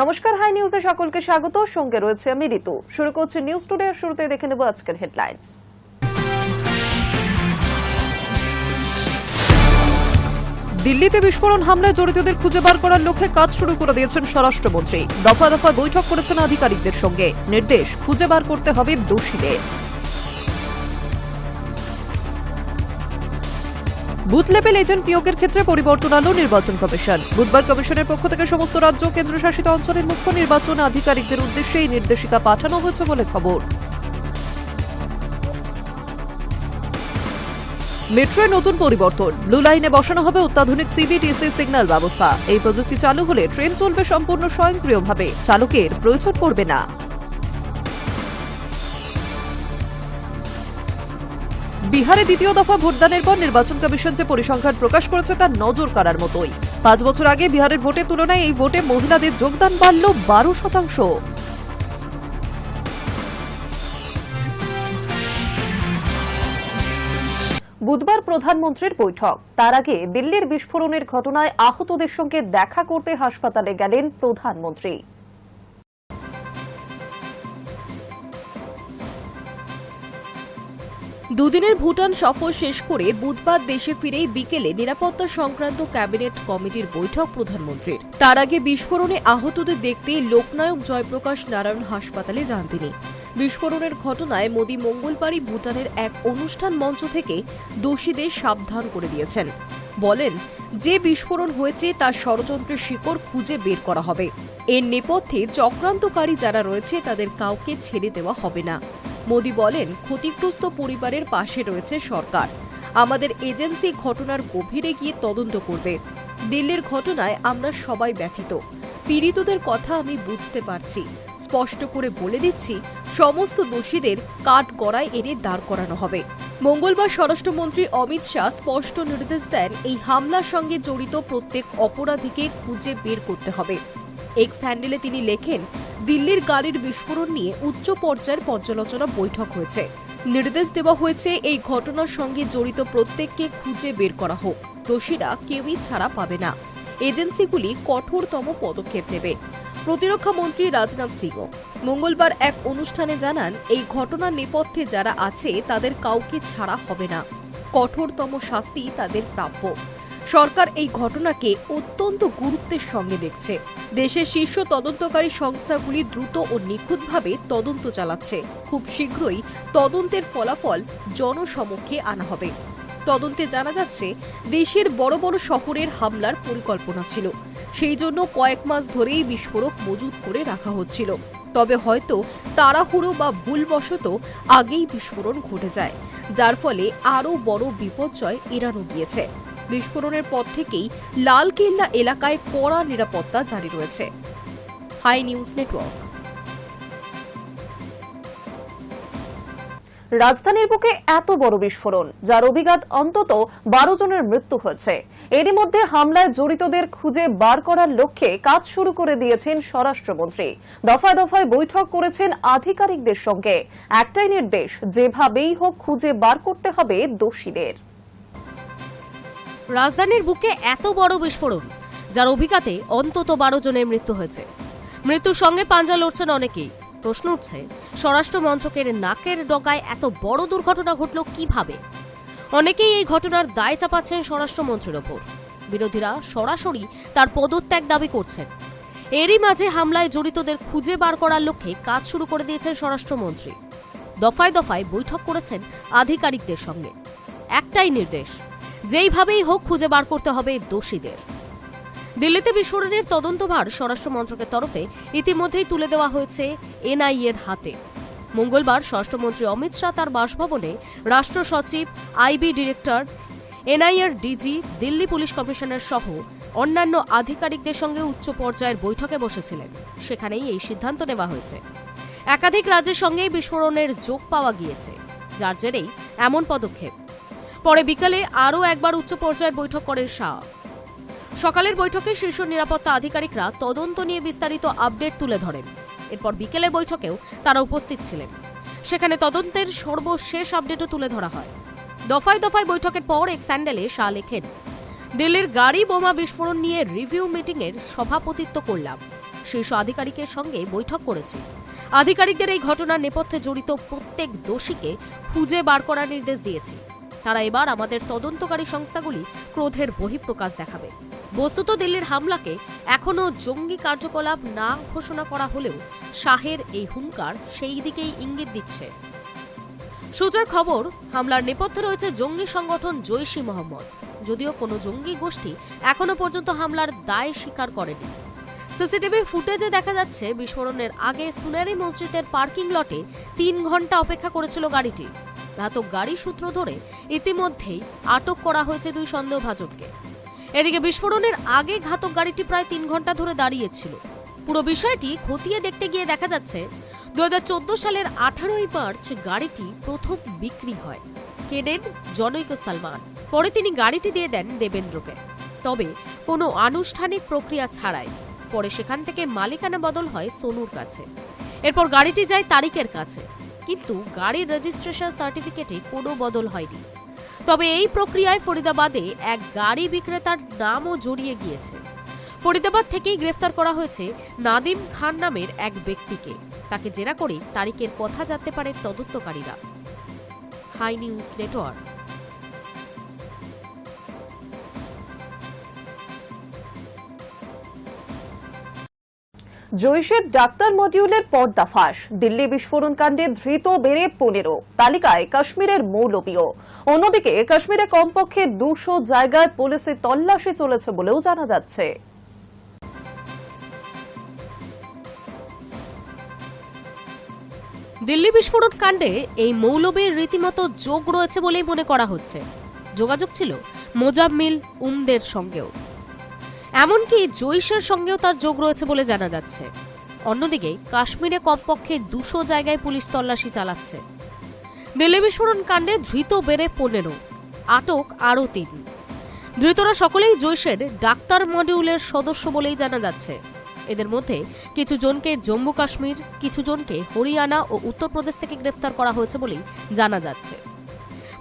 নমস্কার, হাই নিউজে সকলকে স্বাগত। সঙ্গে রয়েছে আমি ঋতু। শুরু করছি নিউজ টুডে শুরুতে দেখে নেব আজকের হেডলাইন্স দিল্লিতে বিস্ফোরণ হামলায় জড়িতদের খুঁজে বার করার লক্ষ্যে কাজ শুরু করে দিয়েছেন স্বরাষ্ট্রমন্ত্রী। দফা দফা বৈঠক করেছেন আধিকারিকদের সঙ্গে। নির্দেশ, খুঁজে বার করতে হবে দোষীদের। বুথ লেভেল এজেন্ট নিয়োগের ক্ষেত্রে পরিবর্তন আনল নির্বাচন কমিশন। বুধবার কমিশনের পক্ষ থেকে সমস্ত রাজ্য কেন্দ্রশাসিত অঞ্চলের মুখ্য নির্বাচন আধিকারিকদের উদ্দেশ্যে এই নির্দেশিকা পাঠানো হয়েছে বলে খবর। মেট্রোয় নতুন পরিবর্তন। ব্লু লাইনে বসানো হবে অত্যাধুনিক সিবিটিসি সিগন্যাল ব্যবস্থা। এই প্রযুক্তি চালু হলে ট্রেন চলবে সম্পূর্ণ স্বয়ংক্রিয়ভাবে। চালকের প্রয়োজন পড়বে না। বিহারে দ্বিতীয় দফা ভোটদানের পর নির্বাচন কমিশন যে পরিসংখ্যান প্রকাশ করেছে তার নজর কাড়ার মতোই। পাঁচ বছর আগে বিহারের ভোটের তুলনায় এই ভোটে মহিলাদের যোগদান বাড়ল বারো শতাংশ। বুধবার প্রধানমন্ত্রীর বৈঠক। তার আগে দিল্লির বিস্ফোরণের ঘটনায় আহতদের সঙ্গে দেখা করতে হাসপাতালে গেলেন প্রধানমন্ত্রী। দুদিনের ভুটান সফর শেষ করে বুধবার দেশে ফিরেই বিকেলে নিরাপত্তা সংক্রান্ত ক্যাবিনেট কমিটির বৈঠক প্রধানমন্ত্রীর। তার আগে বিস্ফোরণে আহতদের দেখতে লোকনায়ক জয়প্রকাশ নারায়ণ হাসপাতালে যান তিনি। বিস্ফোরণের ঘটনায় মোদী মঙ্গলবারই ভুটানের এক অনুষ্ঠান মঞ্চ থেকে দোষীদের সাবধান করে দিয়েছেন। বলেন, যে বিস্ফোরণ হয়েছে তার ষড়যন্ত্রের শিকড় খুঁজে বের করা হবে। এর নেপথ্যে চক্রান্তকারী যারা রয়েছে তাদের কাউকে ছেড়ে দেওয়া হবে না। মোদী বলেন, ক্ষতিগ্রস্ত পরিবারের পাশে রয়েছে সরকার। আমাদের এজেন্সি ঘটনার গভীরে গিয়ে তদন্ত করবে। দিল্লির ঘটনায় আমরা সবাই ব্যথিত। পীড়িতদের কথা আমি বুঝতে পারছি। স্পষ্ট করে বলে দিচ্ছি, সমস্ত দোষীদের কাঠ গড়ায় এনে দাঁড় করানো হবে। মঙ্গলবার স্বরাষ্ট্রমন্ত্রী অমিত শাহ স্পষ্ট নির্দেশ দেন, এই হামলার সঙ্গে জড়িত প্রত্যেক অপরাধীকে খুঁজে বের করতে হবে। এক্স হ্যান্ডেলে তিনি লেখেন, দিল্লির গাড়ির বিস্ফোরণ নিয়ে উচ্চ পর্যায়ের পর্যালোচনা বৈঠক হয়েছে। নির্দেশ দেওয়া হয়েছে এই ঘটনার সঙ্গে জড়িত প্রত্যেককে খুঁজে বের করা হোক। দোষীরা কেউই ছাড়া পাবে না। এজেন্সিগুলি কঠোরতম পদক্ষেপ নেবে। প্রতিরক্ষা মন্ত্রী রাজনাথ সিংহ মঙ্গলবার এক অনুষ্ঠানে জানান, এই ঘটনার নেপথ্যে যারা আছে, তাদের কাউকে ছাড়া হবে না। কঠোরতম শাস্তি তাদের প্রাপ্য। সরকার এই ঘটনাকে অত্যন্ত গুরুত্বের সঙ্গে দেখছে। দেশের শীর্ষ তদন্তকারী সংস্থাগুলি দ্রুত ও নিখুঁতভাবে তদন্ত চালাচ্ছে। খুব শীঘ্রই তদন্তের ফলাফল জনসমক্ষে আনা হবে। তদন্তে জানা যাচ্ছে, দেশের বড় বড় শহরের হামলার পরিকল্পনা ছিল। সেই জন্য কয়েক মাস ধরেই বিস্ফোরক মজুত করে রাখা হচ্ছিল। তবে হয়তো তাড়াহুড়ো বা ভুলবশত আগেই বিস্ফোরণ ঘটে যায়, যার ফলে আরও বড় বিপর্যয় এড়ানো গিয়েছে। বিস্ফোরণের পর থেকেই লালকেল্লা এলাকায় কড়া নিরাপত্তা জারি রয়েছে। Hi News Network. রাজধানীর বুকে এত বড় বিস্ফোরণ, যার অভিঘাত অন্তত বারো জনের মৃত্যু হয়েছে। এরই মধ্যে হামলায় জড়িতদের খুঁজে বার করার লক্ষ্যে কাজ শুরু করে দিয়েছেন স্বরাষ্ট্রমন্ত্রী। দফায় দফায় বৈঠক করেছেন আধিকারিকদের সঙ্গে। একটাই নির্দেশ, যেভাবেই হোক খুঁজে বার করতে হবে দোষীদের। রাজধানীর বুকে এত বড় বিস্ফোরণ, যার অভিজ্ঞাতে অন্তত বারো জনের মৃত্যু হয়েছে। মৃত্যুর সঙ্গে পাঞ্জা লড়ছেন অনেকেই। প্রশ্ন উঠছে, স্বরাষ্ট্র মন্ত্রকের নাকের ডগায় এত বড় দুর্ঘটনা ঘটল কীভাবে? অনেকেই এই ঘটনার দায় চাপাচ্ছেন স্বরাষ্ট্রমন্ত্রীর ওপর। বিরোধীরা সরাসরি তার পদত্যাগ দাবি করছেন। এরই মাঝে হামলায় জড়িতদের খুঁজে বার করার লক্ষ্যে কাজ শুরু করে দিয়েছেন স্বরাষ্ট্রমন্ত্রী দফায় দফায় বৈঠক করেছেন আধিকারিকদের সঙ্গে। একটাই নির্দেশ যেইভাবেই হোক খুঁজে বার করতে হবে দোষীদের। দিল্লিতে বিস্ফোরণের তদন্তভার স্বরাষ্ট্র মন্ত্রকের তরফে ইতিমধ্যেই তুলে দেওয়া হয়েছে এনআইএর হাতে। মঙ্গলবার স্বরাষ্ট্রমন্ত্রী অমিত শাহ তার বাসভবনে রাষ্ট্র সচিব আইবি ডিরেক্টর, এনআইএর ডিজি, দিল্লি পুলিশ কমিশনার সহ অন্যান্য আধিকারিকদের সঙ্গে উচ্চ পর্যায়ের বৈঠকে বসেছিলেন। সেখানেই এই সিদ্ধান্ত নেওয়া হয়েছে। একাধিক রাজ্যের সঙ্গেই বিস্ফোরণের যোগ পাওয়া গিয়েছে, যার জেরেই এমন পদক্ষেপ। পরে বিকালে আরও একবার উচ্চ পর্যায়ের বৈঠক করেন শাহ। সকালের বৈঠকে শীর্ষ নিরাপত্তা আধিকারিকরা তদন্ত নিয়ে বিস্তারিত আপডেট তুলে ধরেন। এরপর বিকেলের বৈঠকেও তারা উপস্থিত ছিলেন। সেখানে তদন্তের সর্বশেষ আপডেটও তুলে ধরা হয়। দফায় দফায় বৈঠকের পর এক স্যান্ডেলে শাহ লেখেন, দিল্লির গাড়ি বোমা বিস্ফোরণ নিয়ে রিভিউ মিটিংয়ের সভাপতিত্ব করলাম। শীর্ষ আধিকারিকের সঙ্গে বৈঠক করেছি। আধিকারিকদের এই ঘটনার নেপথ্যে জড়িত প্রত্যেক দোষীকে খুঁজে বার করার নির্দেশ দিয়েছি। তারা এবার আমাদের তদন্তকারী সংস্থাগুলি ক্রোধের বহিঃপ্রকাশ দেখাবে। বস্তুত দিল্লির হামলাকে এখনও জঙ্গি কার্যকলাপ না ঘোষণা করা হলেও শাহের এই হুঙ্কার সেই দিকেই ইঙ্গিত দিচ্ছে। সূত্রের খবর, হামলার নেপথ্যে রয়েছে জঙ্গি সংগঠন জৈশি মোহাম্মদ। যদিও কোনো জঙ্গি গোষ্ঠী এখনও পর্যন্ত হামলার দায় স্বীকার করেনি। সিসিটিভি ফুটেজে দেখা যাচ্ছে, বিস্ফোরণের আগে সুনারি মসজিদের পার্কিং লটে তিন ঘণ্টা অপেক্ষা করেছিল গাড়িটি। ঘাতক গাড়ি সূত্র ধরে ইতিমধ্যেই আটক করা হয়েছে দুই সন্দেহভাজনকে। এদিকে বিস্ফোরণের আগে ঘাতক গাড়িটি প্রায় তিন ঘণ্টা ধরে দাঁড়িয়েছিল। পুরো বিষয়টি খতিয়ে দেখতে গিয়ে দেখা যাচ্ছে দুই হাজার চোদ্দ সালের আঠারোই মার্চ গাড়িটি প্রথম বিক্রি হয়। কেনেন জনৈক সালমান। পরে তিনি গাড়িটি দিয়ে দেন দেবেন্দ্রকে। তবে কোনো আনুষ্ঠানিক প্রক্রিয়া ছাড়াই। পরে সেখান থেকে মালিকানা বদল হয় সোনুর কাছে। এরপর গাড়িটি যায় তারিকের কাছে। কিন্তু গাড়ির রেজিস্ট্রেশন সার্টিফিকেটে কোনো বদল হয়নি। তবে এই প্রক্রিয়ায় ফরিদাবাদে এক গাড়ি বিক্রেতার নামও জড়িয়ে গিয়েছে। ফরিদাবাদ থেকেই গ্রেফতার করা হয়েছে নাদিম খান নামের এক ব্যক্তিকে। তাকে জেরা করে তারিখের কথা জানতে পারে তদন্তকারীরা। Hi News Network. জৈশের ডাক্তার মডিউলের পর্দাফাঁস দিল্লি বিস্ফোরণ কাণ্ডে ধৃত বেড়ে পনেরো। তালিকায় কাশ্মীরের মৌলবীও। অন্যদিকে কাশ্মীরে কমপক্ষে দুশো জায়গায় পুলিশের তল্লাশি চলেছে বলেও জানা যাচ্ছে। দিল্লি বিস্ফোরণ কাণ্ডে এই মৌলবীর রীতিমতো যোগ রয়েছে বলেই মনে করা হচ্ছে। যোগাযোগ ছিল মোজাম্মিল উমদের সঙ্গেও। এমনকি জৈশের সঙ্গেও তার যোগ রয়েছে বলে জানা যাচ্ছে। অন্যদিকে, কাশ্মীরে কমপক্ষে দুশো জায়গায় পুলিশ তল্লাশি চালাচ্ছে। দিল্লি বিস্ফোরণ কাণ্ডে ধৃত বেড়ে পনেরো, আটক আরও তিন। ধৃতরা সকলেই জৈশের ডাক্তার মডিউলের সদস্য বলেই জানা যাচ্ছে। এদের মধ্যে কিছু জনকে জম্মু কাশ্মীর, কিছু জনকে হরিয়ানা ও উত্তরপ্রদেশ থেকে গ্রেফতার করা হয়েছে বলেই জানা যাচ্ছে।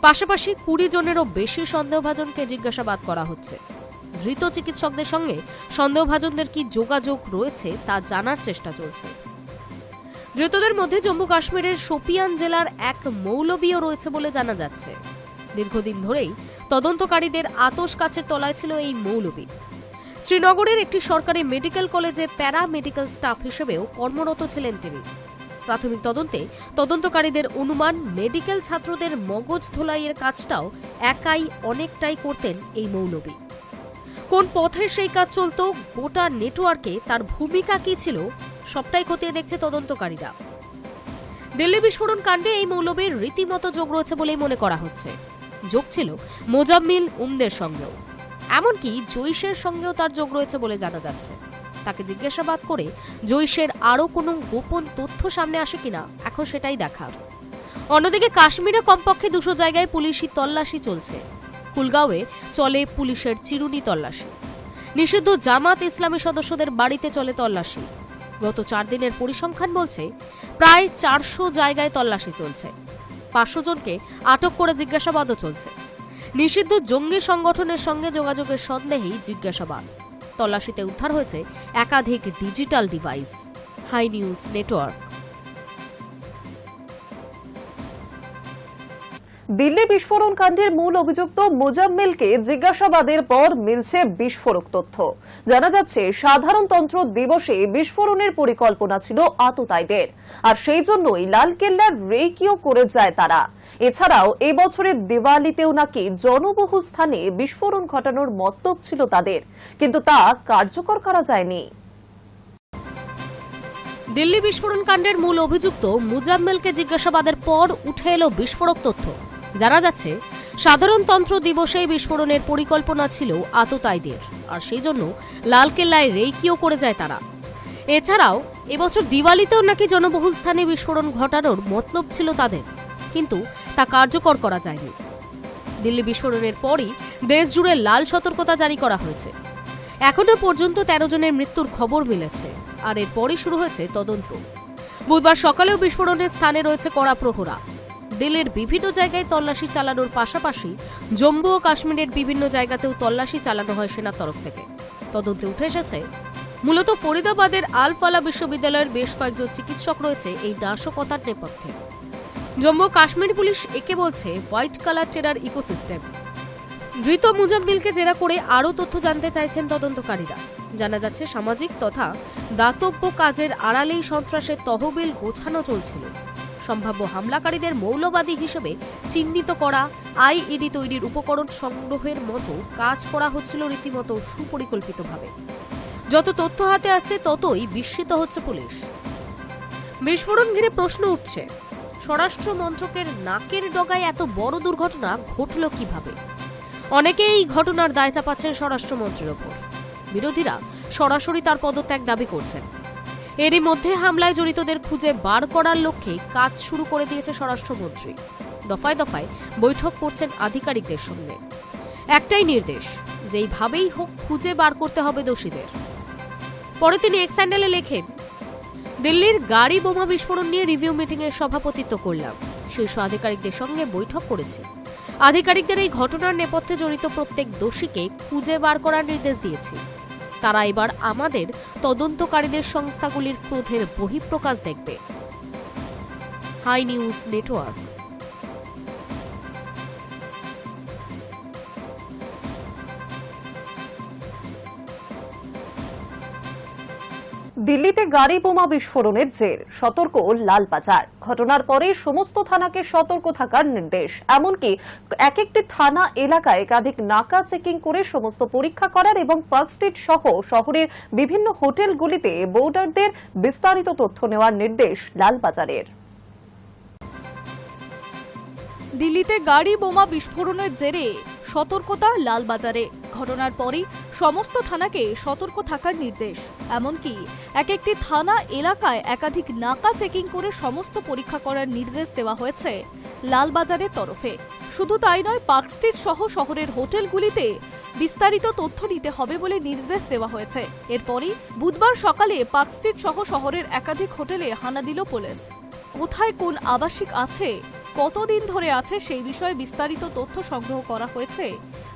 পাশাপাশি কুড়ি জনেরও বেশি সন্দেহভাজনকে জিজ্ঞাসাবাদ করা হচ্ছে। ধৃত চিকিৎসকদের সঙ্গে সন্দেহভাজনদের কি যোগাযোগ রয়েছে তা জানার চেষ্টা চলছে। ধৃতদের মধ্যে জম্মু কাশ্মীরের শোপিয়ান জেলার এক মৌলবীও রয়েছে বলে জানা যাচ্ছে। দীর্ঘদিন ধরেই তদন্তকারীদের আতস কাছের তলায় ছিল এই মৌলবী। শ্রীনগরের একটি সরকারি মেডিকেল কলেজে প্যারা মেডিকেল স্টাফ হিসেবেও কর্মরত ছিলেন তিনি। প্রাথমিক তদন্তে তদন্তকারীদের অনুমান মেডিকেল ছাত্রদের মগজ ধোলাইয়ের কাজটাও একাই অনেকটাই করতেন এই মৌলবী। কোন পথে সেই কাজ চলতো, গোটা নেটওয়ার্কে তার ভূমিকা কি ছিল, সবটাই খতিয়ে দেখছে তদন্তকারীরা। দিল্লি বিস্ফোরণ কাণ্ডে এই মৌলবীর রীতিমতো যোগ রয়েছে বলেই মনে করা হচ্ছে। যোগ ছিল মোজাম্মিল উমদের সঙ্গেও। এমনকি জৈশের সঙ্গেও তার যোগ রয়েছে বলে জানা যাচ্ছে। তাকে জিজ্ঞাসাবাদ করে জৈশের আরও কোনো গোপন তথ্য সামনে আসে কিনা, এখন সেটাই দেখার। অন্যদিকে কাশ্মীরে কমপক্ষে দুশো জায়গায় পুলিশি তল্লাশি চলছে। কুলগাঁওয়ে চলে পুলিশের চিরুনি তল্লাশি। নিষিদ্ধ জামাত ইসলামী সদস্যদের বাড়িতে চলে তল্লাশি। গত চার দিনের পরিসংখ্যান বলছে, প্রায় চারশো জায়গায় তল্লাশি চলছে। পাঁচশো জনকে আটক করে জিজ্ঞাসাবাদও চলছে। নিষিদ্ধ জঙ্গি সংগঠনের সঙ্গে যোগাযোগের সন্দেহেই জিজ্ঞাসাবাদ। তল্লাশিতে উদ্ধার হয়েছে একাধিক digital device. Hi News Network. Delhi বিস্ফোরণ কাণ্ডের মূল অভিযুক্ত মোজাম্মেলকে জিজ্ঞাসাবাদের পর মিলছে বিস্ফোরক তথ্য। জানা যাচ্ছে সাধারণতন্ত্র দিবসে বিস্ফোরণের পরিকল্পনা ছিল আততায়ীদের। আর সেই জন্যই লালকেল্লার রেকিও করে যায় তারা। এছাড়াও, এই বছরের দিওয়ালিতেও নাকি জনবহুল স্থানে বিস্ফোরণ ঘটানোর মতলব ছিল তাদের। কিন্তু তা কার্যকর করা যায়নি। দিল্লি বিস্ফোরণ কাণ্ডের মূল অভিযুক্ত মুজাম্মেলকে জিজ্ঞাসাবাদের পর উঠে এলো বিস্ফোরক তথ্য। জানা যাচ্ছে, সাধারণতন্ত্র দিবসে বিস্ফোরণের পরিকল্পনা ছিল আততায়ীদের। আর সেই জন্য লালকেল্লায় রেইকিও করে যায় তারা। এছাড়াও, এবছর দিওয়ালিতেও নাকি জনবহুল স্থানে বিস্ফোরণ ঘটানোর মতলব ছিল তাদের। কিন্তু তা কার্যকর করা যায়নি। দিল্লি বিস্ফোরণের পরই দেশ জুড়ে লাল সতর্কতা জারি করা হয়েছে। এখনও পর্যন্ত তেরো জনের মৃত্যুর খবর মিলেছে। আর এরপরই শুরু হয়েছে তদন্ত। বুধবার সকালেও বিস্ফোরণের স্থানে রয়েছে কড়া প্রহরা। দিল্লির বিভিন্ন জায়গায় তল্লাশি চালানোর পাশাপাশি জম্মু ও কাশ্মীরের বিভিন্ন জায়গাতেও তল্লাশি চালানো হয় সেনার তরফ থেকে। তদন্তে উঠে এসেছে, মূলত ফরিদাবাদের আলফালা বিশ্ববিদ্যালয়ের বেশ কয়েকজন চিকিৎসক রয়েছে এই নাশকতার নেপথ্যে। জম্মু কাশ্মীর পুলিশ একে বলছে হোয়াইট কালার টেরার ইকোসিস্টেম। ধৃত মুজাম্মিলকে জেরা করে আরও তথ্য জানতে চাইছেন তদন্তকারীরা। জানা যাচ্ছে, সামাজিক তথা দাতব্য কাজের আড়ালেই সন্ত্রাসের তহবিল গোছানো চলছিল। সম্ভাব্য হামলাকারীদের মৌলবাদী হিসেবে চিহ্নিত করা আইইডি তৈরির উপকরণ সংগ্রহের মতো কাজ করা হচ্ছিল রীতিমতো সুপরিকল্পিতভাবে। যত তথ্য হাতে আসছে ততই বিস্মিত হচ্ছে পুলিশ। বিস্ফোরণ ঘিরে প্রশ্ন উঠছে, স্বরাষ্ট্র মন্ত্রকের নাকের ডগায় এত বড় দুর্ঘটনা ঘটল কীভাবে? অনেকেই এই ঘটনার দায় চাপাচ্ছেন স্বরাষ্ট্রমন্ত্রীর ওপর। বিরোধীরা সরাসরি তার পদত্যাগ দাবি করছেন। এরই মধ্যে হামলায় জড়িতদের খুঁজে বার করার লক্ষ্যে কাজ শুরু করে দিয়েছে স্বরাষ্ট্রমন্ত্রী। দফায় দফায় বৈঠক করছেন আধিকারিকদের সঙ্গে। একটাই নির্দেশ, যেইভাবেই হোক খুঁজে বার করতে হবে দোষীদের। পরে তিনি এক স্যান্ডেলে লেখেন, দিল্লির গাড়ি বোমা বিস্ফোরণ নিয়ে রিভিউ মিটিং এর সভাপতিত্ব করলাম। শীর্ষ আধিকারিকদের সঙ্গে বৈঠক করেছি। আধিকারিকদের এই ঘটনার নেপথ্যে জড়িত প্রত্যেক দোষীকে খুঁজে বার করার নির্দেশ দিয়েছি। তারা এবার আমাদের তদন্তকারীদের সংস্থাগুলির ক্রোধের বহিঃপ্রকাশ দেখবে। Hi News Network. দিল্লিতে গাড়ি বোমা বিস্ফোরণের জের, সতর্ক লালবাজার ঘটনার পরে সমস্ত থানাকে সতর্ক থাকার নির্দেশ। এমনকি এক একটি থানা এলাকায় একাধিক নাকা চেকিং করে সমস্ত পরীক্ষা করার এবং পার্ক স্ট্রিট সহ শহরের বিভিন্ন হোটেলগুলিতে বোর্ডারদের বিস্তারিত তথ্য নেওয়ার নির্দেশ লালবাজারের দিল্লিতে গাড়ি বোমা বিস্ফোরণের জেরে সতর্কতা লালবাজারে। ঘটনার পরই সমস্ত থানাকে সতর্ক থাকার নির্দেশ। এমনকি এক একটি থানা এলাকায় একাধিক নাকা চেকিং করে সমস্ত পরীক্ষা করার নির্দেশ দেওয়া হয়েছে লালবাজারের তরফে। শুধু তাই নয়, পার্ক স্ট্রিট সহ শহরের হোটেলগুলিতে বিস্তারিত তথ্য নিতে হবে বলে নির্দেশ দেওয়া হয়েছে। এরপরই বুধবার সকালে পার্ক স্ট্রিট সহ শহরের একাধিক হোটেলে হানা দিল পুলিশ। কোথায় কোন আবাসিক আছে কতদিন ধরে আছে সেই বিষয়ে বিস্তারিত তথ্য সংগ্রহ করা হয়েছে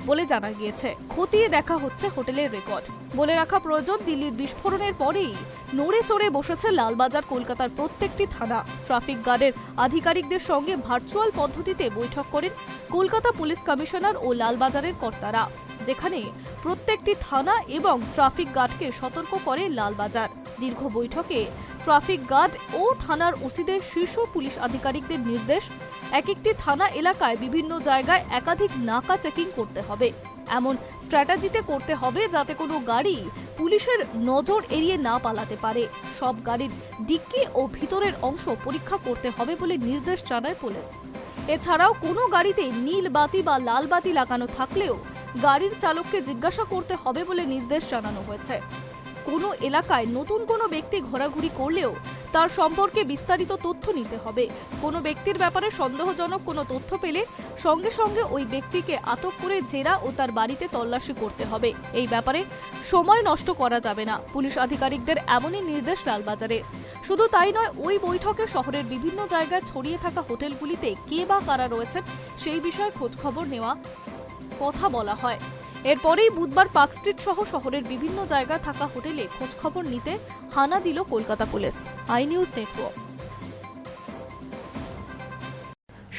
বলে জানা গিয়েছে। খতিয়ে দেখা হচ্ছে হোটেলের রেকর্ড। বলে রাখা প্রয়োজন, দিল্লির বিস্ফোরণের পরেই নড়ে চড়ে বসেছে লালবাজার, কলকাতার প্রত্যেকটি থানা। ট্রাফিক গার্ডের আধিকারিকদের সঙ্গে ভার্চুয়াল পদ্ধতিতে বৈঠক করেন কলকাতা পুলিশ কমিশনার ও লালবাজারের কর্তারা। যেখানে প্রত্যেকটি থানা এবং ট্রাফিক গার্ডকে সতর্ক করে লালবাজার। দীর্ঘ বৈঠকে ট্রাফিক গার্ড ও থানার ওসিদের শীর্ষ পুলিশ আধিকারিকদের নির্দেশ, এক একটি থানা এলাকায় বিভিন্ন জায়গায় একাধিক নাকা চেকিং করতে হবে। এমন স্ট্র্যাটেজিতে করতে হবে যাতে কোনো গাড়ি পুলিশের নজর এড়িয়ে না পালাতে পারে। সব গাড়ির ডিক্কি ও ভিতরের অংশ পরীক্ষা করতে হবে বলে নির্দেশ জানায় পুলিশ। এছাড়াও কোনো গাড়িতে নীল বাতি বা লাল বাতি লাগানো থাকলেও গাড়ির চালককে জিজ্ঞাসা করতে হবে বলে নির্দেশ জানানো হয়েছে। কোনো এলাকায় নতুন কোনো ব্যক্তি ঘোরাঘুরি করলেও তার সম্পর্কে বিস্তারিত তথ্য নিতে হবে। কোনো ব্যক্তির ব্যাপারে সন্দেহজনক কোনো তথ্য পেলে সঙ্গে সঙ্গে ওই ব্যক্তিকে আটক করে জেরা ও তার বাড়িতে তল্লাশি করতে হবে। এই ব্যাপারে সময় নষ্ট করা যাবে না। পুলিশ আধিকারিকদের এমনই নির্দেশ লালবাজারে। শুধু তাই নয়, ওই বৈঠকে শহরের বিভিন্ন জায়গায় ছড়িয়ে থাকা হোটেলগুলিতে কে বা কারা রয়েছেন সেই বিষয়ে খোঁজখবর নেওয়া কথা বলা হয়। এরপরেই বুধবার পার্ক স্ট্রিট সহ শহরের বিভিন্ন জায়গায় থাকা হোটেলে খোঁজখবর নিতে হানা দিল Kolkata police. Hi News Network.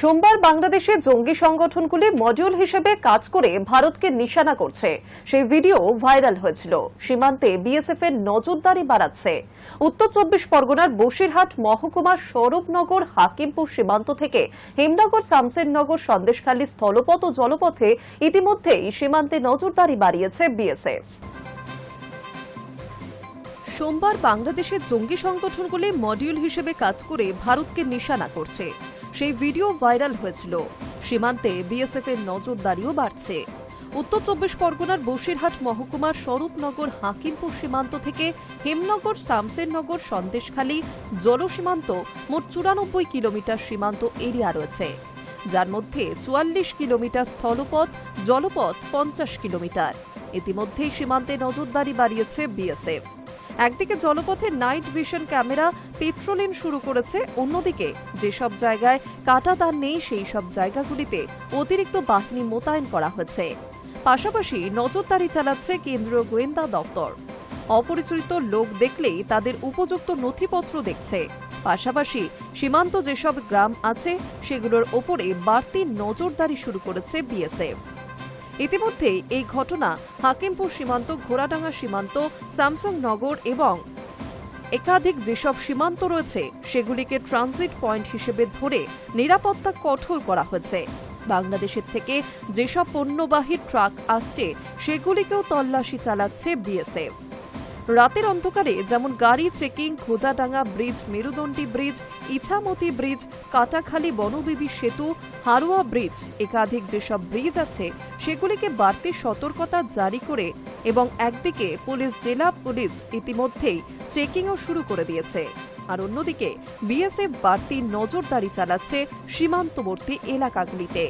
সোমবার বাংলাদেশে জঙ্গি সংগঠনগুলি মডিউল হিসেবে কাজ করে ভারতকে নিশানা করছে। সেই ভিডিও ভাইরাল হয়েছিল। সীমান্তে বিএসএফ এর নজরদারি বাড়াচ্ছে। উত্তর চব্বিশ পরগনার বসিরহাট মহকুমার স্বরূপনগর হাকিমপুর সীমান্ত থেকে হেমনগর শামসেরনগর সন্দেশখালী স্থলপথ ও জলপথে ইতিমধ্যেই সীমান্তে নজরদারি বাড়িয়েছে বিএসএফ। সোমবার বাংলাদেশের জঙ্গি সংগঠনগুলি মডিউল হিসেবে কাজ করে ভারতকে নিশানা করছে। সেই ভিডিও ভাইরাল হয়েছিল। সীমান্তে বিএসএফ এর নজরদারিও বাড়ছে। উত্তর চব্বিশ পরগনার বসিরহাট মহকুমার স্বরূপনগর হাকিমপুর সীমান্ত থেকে হেমনগর, শামসেরনগর, সন্দেশখালী জলসীমান্ত মোট চুরানব্বই কিলোমিটার সীমান্ত এরিয়া রয়েছে। যার মধ্যে চুয়াল্লিশ কিলোমিটার স্থলপথ, জলপথ পঞ্চাশ কিলোমিটার। ইতিমধ্যেই সীমান্তে নজরদারি বাড়িয়েছে বিএসএফ। একদিকে জলপথে নাইট ভিশন ক্যামেরা পেট্রোলিং শুরু করেছে, অন্যদিকে যেসব জায়গায় কাটাতার নেই, সেই সব জায়গাগুলিতে অতিরিক্ত বাহিনী মোতায়েন করা হয়েছে। পাশাপাশি নজরদারি চালাচ্ছে কেন্দ্রীয় গোয়েন্দা দপ্তর। অপরিচিত লোক দেখলেই তাদের উপযুক্ত নথিপত্র দেখছে। পাশাপাশি সীমান্ত যেসব গ্রাম আছে, সেগুলোর ওপরে বাড়তি নজরদারি শুরু করেছে বিএসএফ। ইতিমধ্যে এই ঘটনা হাকিমপুর সীমান্ত, ঘোড়াডাঙ্গা সীমান্ত, স্যামসং নগর এবং একাধিক যেসব সীমান্ত রয়েছে, সেগুলিকে ট্রানজিট পয়েন্ট হিসেবে ধরে নিরাপত্তা কঠোর করা হয়েছে। বাংলাদেশের থেকে যেসব পণ্যবাহী ট্রাক আসছে, সেগুলিকেও তল্লাশি চালাচ্ছে বিএসএফ রাতের অন্ধকারে যেমন গাড়ি checking Khojadanga bridge, Merudandi bridge, Ichamati bridge, Katakhali Bonbibi সেতু, হারোয়া ব্রিজ, একাধিক যেসব ব্রিজ আছে, সেগুলিকে বাড়তি সতর্কতা জারি করে এবং একদিকে পুলিশ, জেলা পুলিশ ইতিমধ্যেই চেকিংও শুরু করে দিয়েছে। আর অন্যদিকে বিএসএফ বাড়তি নজরদারি চালাচ্ছে সীমান্তবর্তী এলাকাগুলিতে।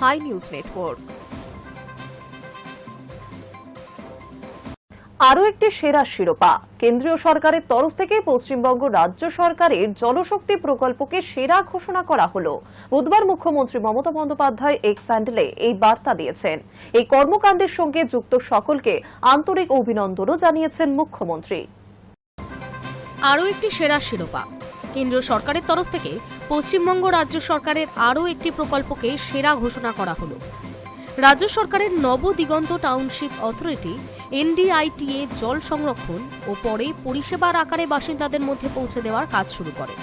Hi News Network. আরও একটি সেরা শিরোপা। কেন্দ্রীয় সরকারের তরফ থেকে পশ্চিমবঙ্গ রাজ্য সরকারের জলশক্তি প্রকল্পকে সেরা ঘোষণা করা হলো। বুধবার মুখ্যমন্ত্রী মমতা বন্দ্যোপাধ্যায় এক্স স্যান্ডেলে এই বার্তা দিয়েছেন। এই কর্মকাণ্ডের সঙ্গে যুক্ত সকলকে আন্তরিক অভিনন্দনও জানিয়েছেন মুখ্যমন্ত্রী। আরও একটি সেরা শিরোপা। কেন্দ্রীয় সরকারের তরফ থেকে পশ্চিমবঙ্গ রাজ্য সরকারের আরও একটি প্রকল্পকে সেরা ঘোষণা করা হলো। রাজ্য সরকারের নবদিগন্ত টাউনশিপ অথরিটি এনডিআইটিএ জল সংরক্ষণ ও পরে পরিষেবার আকারে বাসিন্দাদের মধ্যে পৌঁছে দেওয়ার কাজ শুরু করে।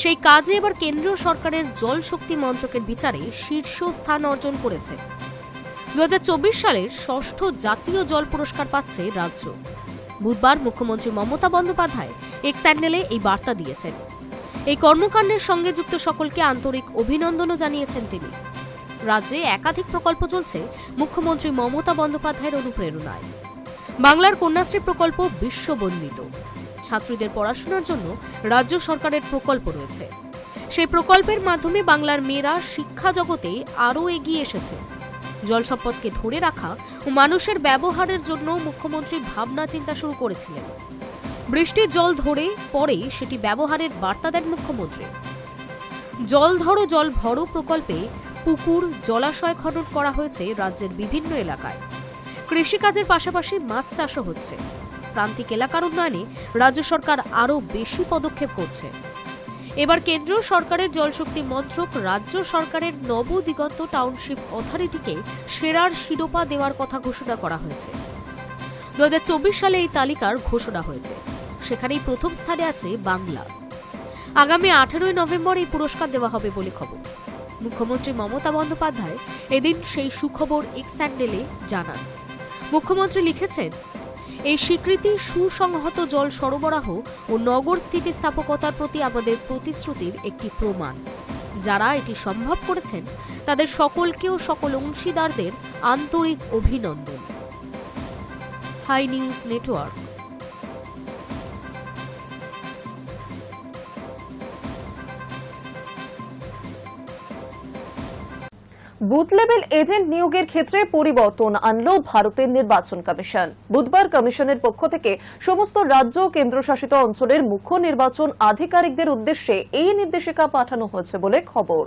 সেই কাজে এবার কেন্দ্রীয় সরকারের জল শক্তি মন্ত্রকের বিচারে শীর্ষ স্থান অর্জন করেছে। দুই হাজার চব্বিশ সালের ষষ্ঠ জাতীয় জল পুরস্কার পাচ্ছে রাজ্য। বুধবার মুখ্যমন্ত্রী মমতা বন্দ্যোপাধ্যায় এক স্যান্ডেলে এই বার্তা দিয়েছেন। এই কর্মকাণ্ডের সঙ্গে যুক্ত সকলকে আন্তরিক অভিনন্দনও জানিয়েছেন তিনি। রাজ্যে একাধিক প্রকল্প চলছে, মুখ্যমন্ত্রী মমতা বন্দ্যোপাধ্যায়ের অনুপ্রেরণায়। বাংলার কন্যাশ্রী প্রকল্প বিশ্ববন্দিত। ছাত্রীদের পড়াশোনার জন্য রাজ্য সরকারের প্রকল্প রয়েছে। সেই প্রকল্পের মাধ্যমে বাংলার মেয়েরা শিক্ষা জগতে আরও এগিয়ে এসেছে। জল সম্পদকে ধরে রাখা ও মানুষের ব্যবহারের জন্য মুখ্যমন্ত্রী ভাবনা চিন্তা শুরু করেছিলেন। বৃষ্টির জল ধরে পরে সেটি ব্যবহারের বার্তা দেন মুখ্যমন্ত্রী। জল ধরো, জল ভরো প্রকল্পে পুকুর, জলাশয় খনন করা হয়েছে রাজ্যের বিভিন্ন এলাকায়। কৃষিকাজের পাশাপাশি মাছ চাষও হচ্ছে। প্রান্তিক এলাকার উন্নয়নে রাজ্য সরকার আরও বেশি পদক্ষেপ করছে। এবার কেন্দ্রীয় সরকারের জলশক্তি মন্ত্রক রাজ্য সরকারের নবদিগন্ত টাউনশিপ অথরিটিকে সেরার শিরোপা দেওয়ার কথা ঘোষণা করা হয়েছে। দুই হাজার চব্বিশ সালে এই তালিকার ঘোষণা হয়েছে। সেখানেই প্রথম স্থানে আছে বাংলা। আগামী আঠেরোই নভেম্বর এই পুরস্কার দেওয়া হবে বলে খবর। মুখ্যমন্ত্রী মমতা বন্দ্যোপাধ্যায় এদিন সেই সুখবর এক্সঅ্যান্ডেলে জানান। মুখ্যমন্ত্রী লিখেছেন, এই স্বীকৃতি সুসংহত জল সরবরাহ ও নগর স্থিতিস্থাপকতার প্রতি আমাদের প্রতিশ্রুতির একটি প্রমাণ। যারা এটি সম্ভব করেছেন, তাদের সকলকেও সকল অংশীদারদের আন্তরিক অভিনন্দন। Hi News Network. Booth level agent নিয়োগের ক্ষেত্রে পরিবর্তন আনল ভারতের নির্বাচন কমিশন। বুধবার কমিশনের পক্ষ থেকে সমস্ত রাজ্য কেন্দ্রশাসিত অঞ্চলের মুখ্য নির্বাচন আধিকারিকদের উদ্দেশ্যে এই নির্দেশিকা পাঠানো হয়েছে বলে খবর।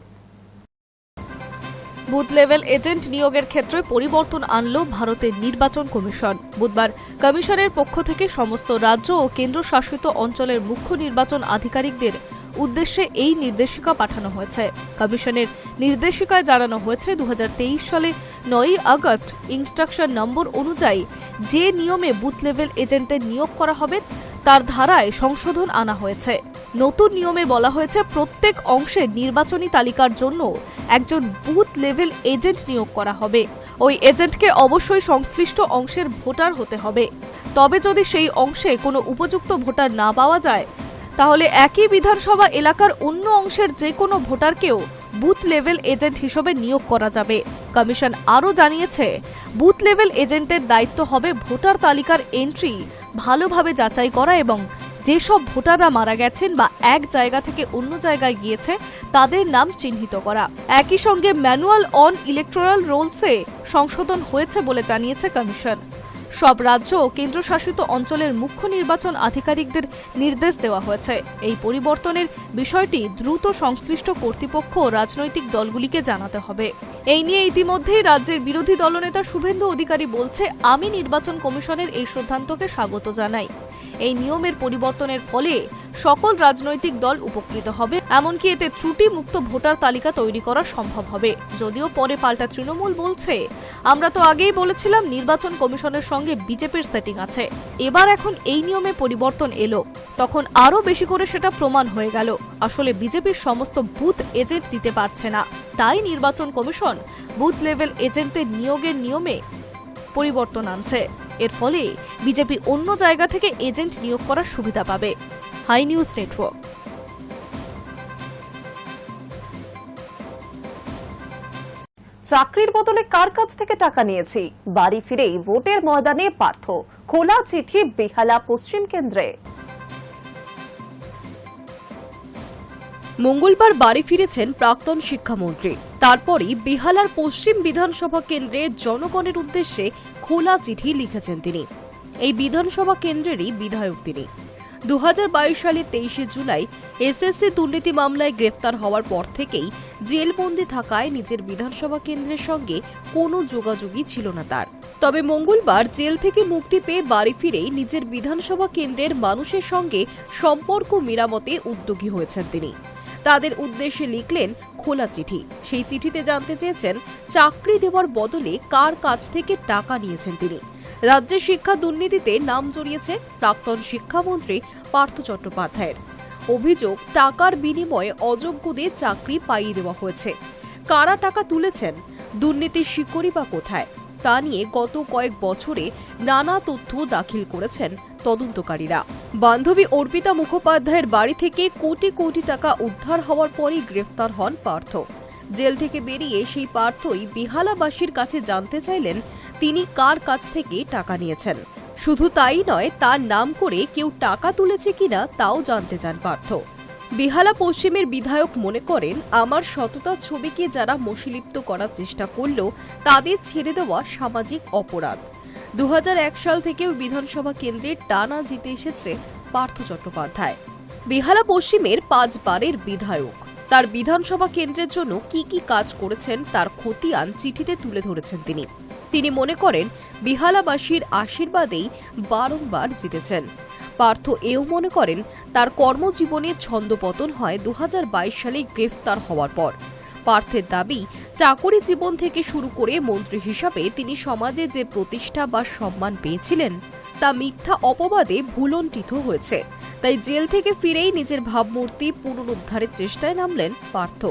বুথ লেভেল এজেন্ট নিয়োগের ক্ষেত্রে পরিবর্তন আনল ভারতের নির্বাচন কমিশন। বুধবার কমিশনের পক্ষ থেকে সমস্ত রাজ্য ও কেন্দ্রশাসিত অঞ্চলের মুখ্য নির্বাচন আধিকারিকদের উদ্দেশ্যে এই নির্দেশিকা পাঠানো হয়েছে। কমিশনের নির্দেশিকায় জানানো হয়েছে, দুহাজার তেইশ সালে নয়ই আগস্ট ইনস্ট্রাকশন নম্বর অনুযায়ী যে নিয়মে বুথ লেভেল এজেন্টের নিয়োগ করা হবে, তার ধারায় সংশোধন আনা হয়েছে। নতুন নিয়মে বলা হয়েছে, প্রত্যেক অংশের নির্বাচনী তালিকার জন্য একজন বুথ লেভেল এজেন্ট নিয়োগ করা হবে। ওই এজেন্টকে অবশ্যই সংশ্লিষ্ট অংশের ভোটার হতে হবে। তবে যদি সেই অংশে কোনো উপযুক্ত ভোটার না পাওয়া যায় তাহলে একই বিধানসভা এলাকার অন্য অংশের যে কোনো ভোটারকেও বুথ লেভেল এজেন্ট হিসেবে নিয়োগ করা যাবে। কমিশন আরও জানিয়েছে, বুথ লেভেল এজেন্টের দায়িত্ব হবে ভোটার তালিকার এন্ট্রি ভালোভাবে যাচাই করা এবং যেসব ভোটাররা মারা গেছেন বা এক জায়গা থেকে অন্য জায়গায় গিয়েছে, তাদের নাম চিহ্নিত করা। একই সঙ্গে ম্যানুয়াল অন ইলেকট্রাল রোলসে সংশোধন হয়েছে বলে জানিয়েছে কমিশন। সব রাজ্য ও কেন্দ্রশাসিত অঞ্চলের মুখ্য নির্বাচন আধিকারিকদের নির্দেশ দেওয়া হয়েছে। এই পরিবর্তনের বিষয়টি দ্রুত সংশ্লিষ্ট কর্তৃপক্ষ ও রাজনৈতিক দলগুলিকে জানাতে হবে। এই নিয়ে ইতিমধ্যেই রাজ্যের বিরোধী দলনেতা শুভেন্দু অধিকারী বলছে, আমি নির্বাচন কমিশনের এই সিদ্ধান্তকে স্বাগত জানাই। এই নিয়মের পরিবর্তনের ফলে সকল রাজনৈতিক দল উপকৃত হবে, এমনকি এতে ত্রুটি মুক্ত ভোটার তালিকা তৈরি করা সম্ভব হবে। যদিও পরে পাল্টা তৃণমূল বলছে, আমরা তো আগেই বলেছিলাম নির্বাচন কমিশনের সঙ্গে বিজেপির সেটিং আছে। এবার এখন এই নিয়মে পরিবর্তন এলো, তখন আরও বেশি করে সেটা প্রমাণ হয়ে গেল। আসলে বিজেপির সমস্ত বুথ এজেন্ট দিতে পারছে না। তাই নির্বাচন কমিশন বুথ লেভেল এজেন্টদের নিয়োগের নিয়মে পরিবর্তন আনছে। এর ফলে বিজেপি অন্য জায়গা থেকে এজেন্ট নিয়োগ করার সুবিধা পাবে। Hi News Network. চাকরির বদলে কার কাছ থেকে টাকা নিয়েছি? বাড়ি ফিরেই ভোটের ময়দানে পার্থ। খোলা চিঠি বেহালা পশ্চিম কেন্দ্রে। মঙ্গলবার বাড়ি ফিরেছেন প্রাক্তন শিক্ষামন্ত্রী। তারপরই বিহালার পশ্চিম বিধানসভা কেন্দ্রে জনগণের উদ্দেশ্যে খোলা চিঠি লিখেছেন তিনি। এই বিধানসভা কেন্দ্রেরই বিধায়ক তিনি। দু সালের তেইশে জুলাই এসএসসি দুর্নীতি মামলায় গ্রেফতার হওয়ার পর থেকেই জেলবন্দি থাকায় নিজের বিধানসভা কেন্দ্রের সঙ্গে কোনো যোগাযোগই ছিল না তার। তবে মঙ্গলবার জেল থেকে মুক্তি পেয়ে বাড়ি ফিরেই নিজের বিধানসভা কেন্দ্রের মানুষের সঙ্গে সম্পর্ক মেরামতে উদ্যোগী হয়েছেন তিনি। তাদের উদ্দেশ্যে লিখলেন, খোলা চিঠি। সেই চিঠিতে জানতে চেয়েছেন, চাকরি দেওয়ার বদলে কার কাছ থেকে টাকা নিয়েছেন তিনি? রাজ্যে শিক্ষা দুর্নীতিতে নাম জড়িয়েছে প্রাক্তন শিক্ষামন্ত্রী পার্থ চট্টোপাধ্যায়ের। অভিযোগ, টাকার বিনিময়ে অযোগ্যদের চাকরি পাইয়ে দেওয়া হয়েছে। কারা টাকা তুলেছেন? দুর্নীতির শিকড়ি বা কোথায়? তা নিয়ে গত কয়েক বছরে নানা তথ্য দাখিল করেছেন তদন্তকারীরা। বান্ধবী অর্পিতা মুখোপাধ্যায়ের বাড়ি থেকে কোটি কোটি টাকা উদ্ধার হওয়ার পরই গ্রেফতার হন পার্থ। জেল থেকে বেরিয়ে সেই পার্থই বিহালাবাসীর কাছে জানতে চাইলেন তিনি কার কাছ থেকে টাকা নিয়েছেন? শুধু তাই নয়, তার নাম করে কেউ টাকা তুলেছে কিনা তাও জানতে চান পার্থ। বেহালা পশ্চিমের বিধায়ক মনে করেন, আমার সততা ছবিকে যারা মশিলিপ্ত করার চেষ্টা করল, তাদের ছেড়ে দেওয়া সামাজিক অপরাধ। দু হাজার এক সাল থেকেও বিধানসভা কেন্দ্রে টানা জিতে এসেছে পার্থ চট্টোপাধ্যায়। বেহালা পশ্চিমের পাঁচবারের বিধায়ক। তার বিধানসভা কেন্দ্রের জন্য কি কি কাজ করেছেন, তার খতিয়ান চিঠিতে তুলে ধরেছেন তিনি। তিনি মনে করেন বিহালাবাসীর আশীর্বাদেই বারংবার জিতেছেন। পার্থ এও মনে করেন তার কর্মজীবনে ছন্দপতন হয় দু হাজার বাইশ সালে গ্রেফতার হওয়ার পর। পার্থের দাবি, চাকরি জীবন থেকে শুরু করে মন্ত্রী হিসাবে তিনি সমাজে যে প্রতিষ্ঠা বা সম্মান পেয়েছিলেন, তা মিথ্যা অপবাদে ভুলণ্ঠিত হয়েছে। তাই জেল থেকে ফিরেই নিজের ভাবমূর্তি পুনরুদ্ধারের চেষ্টায় নামলেন পার্থ।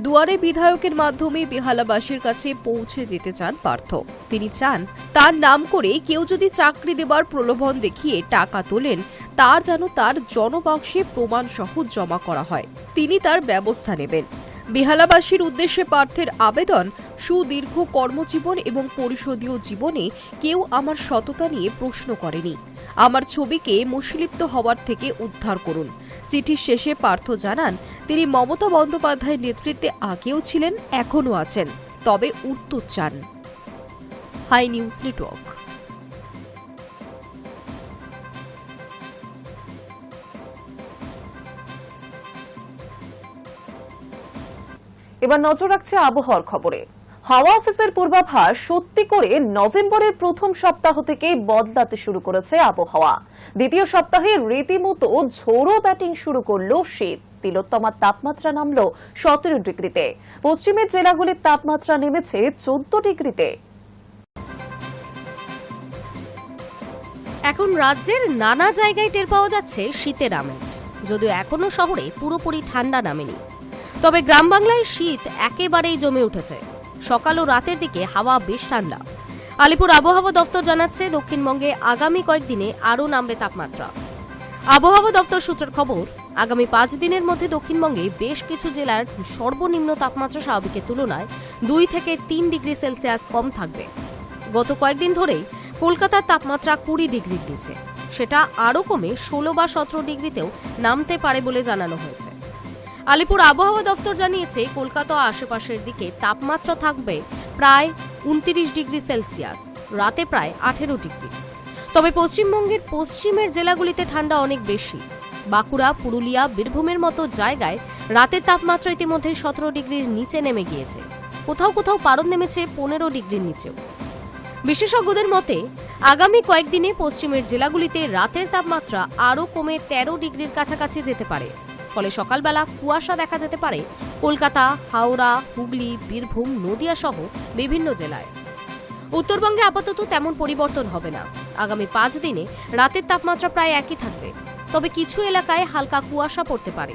দুয়ারে বিধায়কের মাধ্যমে বেহালাবাসীর কাছে পৌঁছে যেতে চান পার্থ। তিনি চান তার নাম করে কেউ যদি চাকরি দেবার প্রলোভন দেখিয়ে টাকা তোলেন, তা যেন তার জনবাক্সে প্রমাণসহ জমা করা হয়। তিনি তার ব্যবস্থা নেবেন। বেহালাবাসীর উদ্দেশ্যে পার্থের আবেদন, সুদীর্ঘ কর্মজীবন এবং পরিষদীয় জীবনে কেউ আমার সততা নিয়ে প্রশ্ন করেনি। আমার ছবিকে মুশলিপ্ত হওয়ার থেকে উদ্ধার করুন। চিঠির শেষে পার্থ জানান, তিনি মমতা বন্দ্যোপাধ্যায়ের নেতৃত্বে আগেও ছিলেন, এখনও আছেন, তবে উত্তর চান। Hi News Network. এবার নজর রাখছে আবহাওয়ার খবরে। হাওয়া অফিসের পূর্বাভাস সত্যি করে নভেম্বরের প্রথম সপ্তাহ থেকে বদলাতে শুরু করেছে আবহাওয়া। দ্বিতীয় সপ্তাহে রীতিমতো ঝোড়ো ব্যাটিং শুরু করল শীত। তিলোত্তমার তাপমাত্রা নামলো সতেরো ডিগ্রিতে। পশ্চিমের জেলাগুলির তাপমাত্রা নেমেছে চোদ্দ ডিগ্রিতে। এখন রাজ্যের নানা জায়গায় টের পাওয়া যাচ্ছে শীতের আমেজ। যদিও এখনও শহরে পুরোপুরি ঠান্ডা নামেনি। তবে গ্রাম বাংলায় শীত একেবারেই জমে উঠেছে। সকাল ও রাতের দিকে হাওয়া বেশ ঠান্ডা। আলিপুর আবহাওয়া দফতর জানাচ্ছে, দক্ষিণবঙ্গে আগামী কয়েকদিনে আরও নামবে তাপমাত্রা। আবহাওয়া দপ্তর সূত্রের খবর, আগামী পাঁচ দিনের মধ্যে দক্ষিণবঙ্গে বেশ কিছু জেলার সর্বনিম্ন তাপমাত্রা স্বাভাবিকের তুলনায় দুই থেকে তিন ডিগ্রি সেলসিয়াস কম থাকবে। গত কয়েকদিন ধরেই কলকাতার তাপমাত্রা কুড়ি ডিগ্রির নিচে। সেটা আরও কমে ষোলো বা সতেরো ডিগ্রিতেও নামতে পারে বলে জানানো হয়েছে। আলিপুর আবহাওয়া দফতর জানিয়েছে, কলকাতা আশেপাশের দিকে তাপমাত্রা থাকবে প্রায় উনত্রিশ ডিগ্রি সেলসিয়াস, রাতে প্রায় আঠেরো ডিগ্রি। তবে পশ্চিমবঙ্গের পশ্চিমের জেলাগুলিতে ঠান্ডা অনেক বেশি। বাঁকুড়া, পুরুলিয়া, বীরভূমের মতো জায়গায় রাতের তাপমাত্রা ইতিমধ্যে সতেরো ডিগ্রির নিচে নেমে গিয়েছে। কোথাও কোথাও পারদ নেমেছে পনেরো ডিগ্রির নিচেও। বিশেষজ্ঞদের মতে, আগামী কয়েকদিনে পশ্চিমের জেলাগুলিতে রাতের তাপমাত্রা আরও কমে তেরো ডিগ্রির কাছাকাছি যেতে পারে। ফলে সকালবেলা কুয়াশা দেখা যেতে পারে। কলকাতা, হাওড়া, হুগলি, বীরভূম, নদিয়া সহ বিভিন্ন জেলায়। উত্তরবঙ্গে আপাতত তেমন পরিবর্তন হবে না। আগামী পাঁচ দিনে রাতের তাপমাত্রা প্রায় একই থাকবে। তবে কিছু এলাকায় হালকা কুয়াশা পড়তে পারে।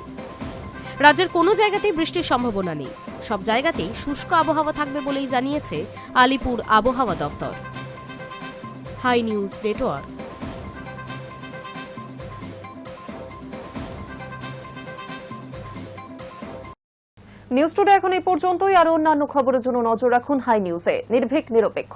রাজ্যের কোনো জায়গাতেই বৃষ্টির সম্ভাবনা নেই। সব জায়গাতেই শুষ্ক আবহাওয়া থাকবে বলেই জানিয়েছে আলিপুর আবহাওয়া দফতর। Hi News Network. News Today এখন এই পর্যন্তই। আরও অন্যান্য খবরের জন্য নজর রাখুন হাই নিউজে। নির্ভীক, নিরপেক্ষ।